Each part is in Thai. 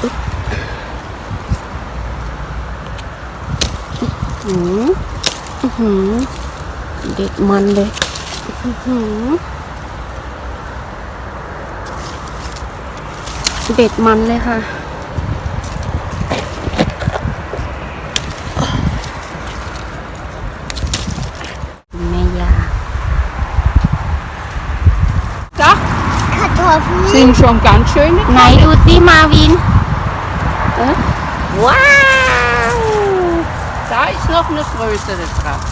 หืมอื้อหือเด็ดมันเลยอื้อหือเด็ดมันเลยค่ะแม่ยา Da Kartoffeln. sind schon ganz schöne ไหนดูสิมาวิน เออว้าว Da ist noch eine größere drauf.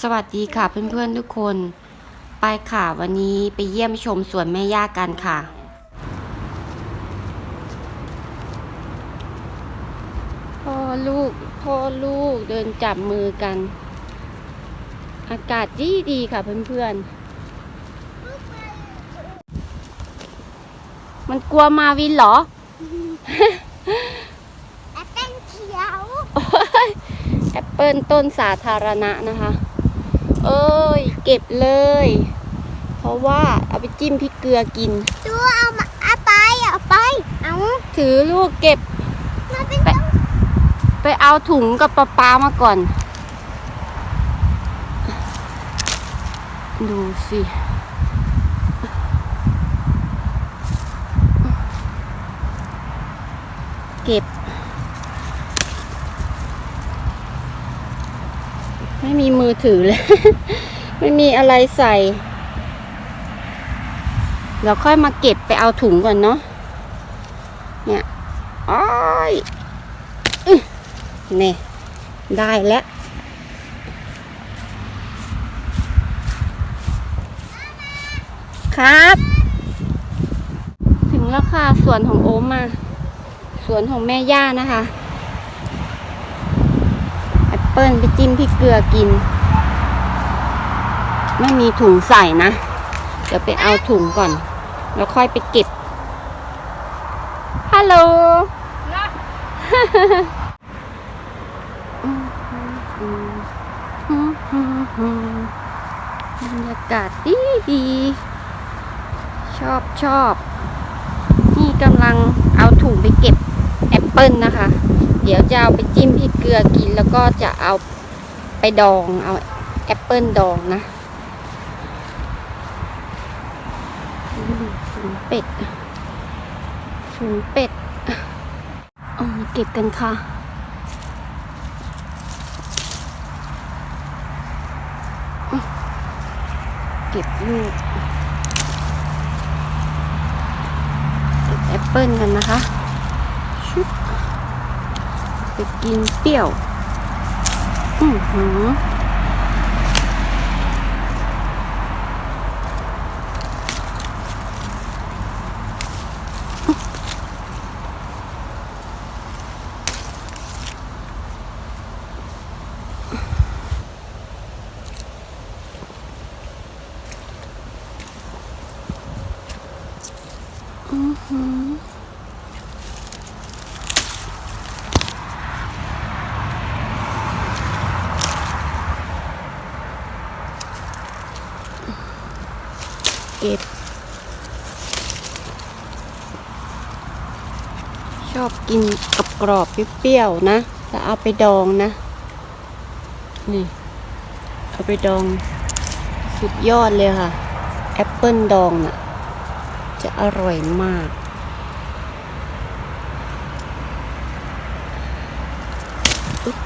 สวัสดีค่ะเพื่อนๆทุกคน ไปค่ะวันนี้ไปเยี่ยมชมสวนแม่ย่ากันค่ะพ่อลูกพ่อลูกเดินจับมือกัน อากาศดีดีๆค่ะเพื่อนๆ มันกลัวมาวินเหรอ Äppeln Kiau. แอปเปิลต้นสาธารณะนะคะ เอ้ย เก็บเลย เพราะว่าเอาไปจิ้มพริกเกลือกิน Du, เอามาเอาไปเอาไป เอาถือลูกเก็บมาเป็นไปไปเอาถุงกับปลาปลามาก่อน ดูสิเก็บ ไม่มีมือถือเลย ไม่มีอะไรใส่เราค่อยมาเก็บไปเอาถุงก่อนเนาะเนี่ยอ้อยนี่ได้แล้ว ครับ ถึงแล้วค่ะสวนของโอมมาสวนของแม่ย่านะคะแอปเปิลไปจิ้มพริกเกลือกิน ไม่มีถุงใส่นะ เดี๋ยวไปเอาถุงก่อน แล้วค่อยไปเก็บฮัลโหลบรรยากาศดีดี ชอบชอบนี่กำลังเอาถุงไปเก็บแอปเปิลนะคะ เดี๋ยวจะเอาไปจิ้มพริกเกลือกินแล้วก็จะเอาไปดองเอาแอปเปิลดองนะอืมถุงเป็ดถุงเป็ดเอามาเก็บกันค่ะเก็บลูก เปิลกันนะคะชุบไปกินเปรี้ยว อือหือ เก็บชอบกินกับกรอบเปรี้ยวๆนะ แล้วเอาไปดองนะ นี่ เอาไปดอง สุดยอดเลยค่ะ แอปเปิลดองน่ะ จะอร่อยมากอุ๊บ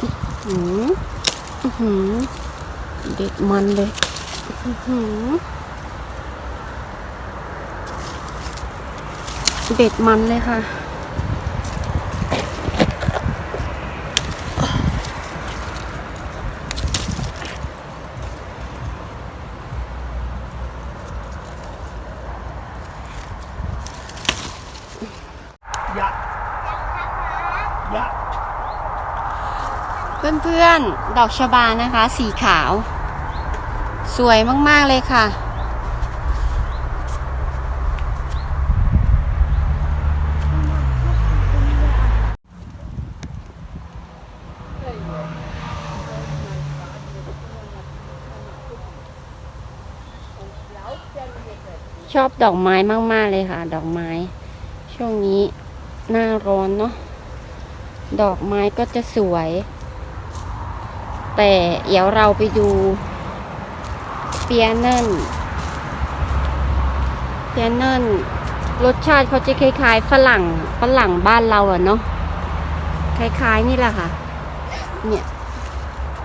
อื้อหืออื้อหือ เด็ดมันเลยอื้อหือเด็ดมันเลยค่ะ Ja. Ja. เพื่อนๆ ดอกชบานะคะ สีขาว สวยมากๆเลยค่ะ ชอบดอกไม้มาก ๆ เลยค่ะ ดอกไม้ ช่วงนี้หน้าร้อนเนาะดอกไม้ก็จะสวย แต่เดี๋ยวเราไปดู ปียเนิลเปียเนิลรสชาติเขาจะคล้ายๆฝรั่งฝรั่งบ้านเราอะเนาะคล้ายๆนี่แหละค่ะ เนี่ย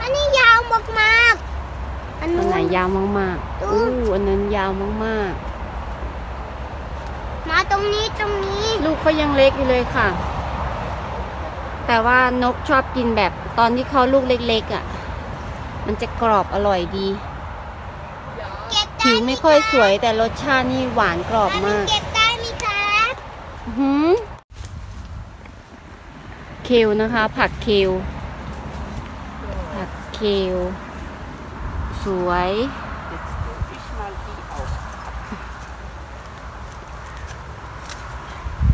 อันนี้ยาวมากๆอันอันนู้ไหนนยาวมากๆอู้อันนั้นยาวมากมาตรงนี้ตรงนี้ๆลูกเขายังเล็กอยู่เลยค่ะ แต่ว่านกชอบกินแบบตอนที่เขาลูกเล็กๆอะ่ะ มันจะกรอบอร่อยดีเก็บได้ ผิวไม่ค่อยสวยแต่รสชาตินี่หวานกรอบมาก เก็บได้ไหมครับหืเคลนะคะ ผักเคลผักเคลสวย Jetzt tue ich mal die auf.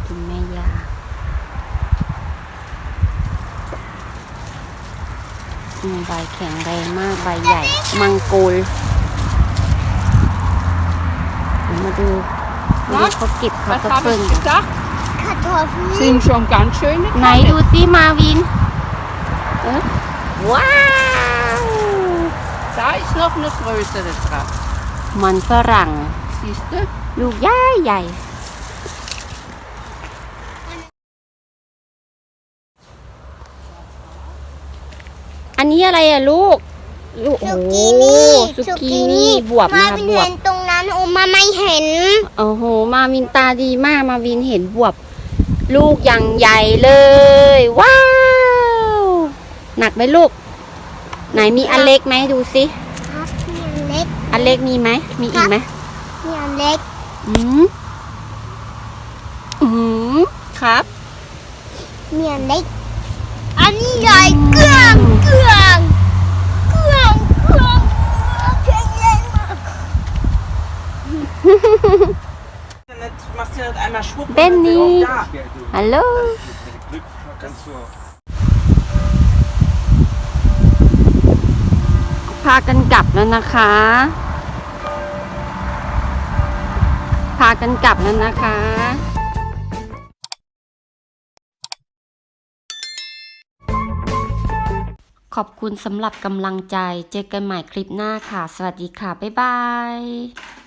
คุณแม่ยาใบแข็งแรงมาก ใบใหญ่ มังกลเดี๋ยวมาดูมาดู เขาเก็บเขา Was ก็ habe เปิ้ล ich gesagt? คาโทฟิล Sind schon ganz schöne ไหน Teile. ดูสิมาวินเอ๊ะว้าว Da ist noch eine größere drauf. มันฝรั่ง Siehst du? ลูกใหญ่ใหญ่ อันนี้อะไรอะลูก ลูกสุโอ้โหกินี่สุกินี่บวบมานะคะเป็นบวบเห็นตรง นั้นโอมาไม่เห็น โอ้โห มาวินตาดีมาก มาวินเห็นบวบ ลูกอย่างใหญ่เลย ว้าว หนักไหมลูก ไหนมีอันเล็กไหมดูสิครับมีอันเล็ก อันเล็กมีไหม มีอีกไหมมีอันเล็ก อืมอืมครับ มีอันเล็ก อันนี้ใหญ่เกลืองเกลืองเกลืองเกลืองแข็งแรงมาก Jetzt machst du das einmal schwupp. und Benny. dann sind wir auch ฮัลโหล Glück kannst du พากันกลับแล้วนะคะ พากันกลับแล้วนะคะขอบคุณสำหรับกำลังใจ เจอกันใหม่คลิปหน้าค่ะ สวัสดีค่ะ บ๊ายบาย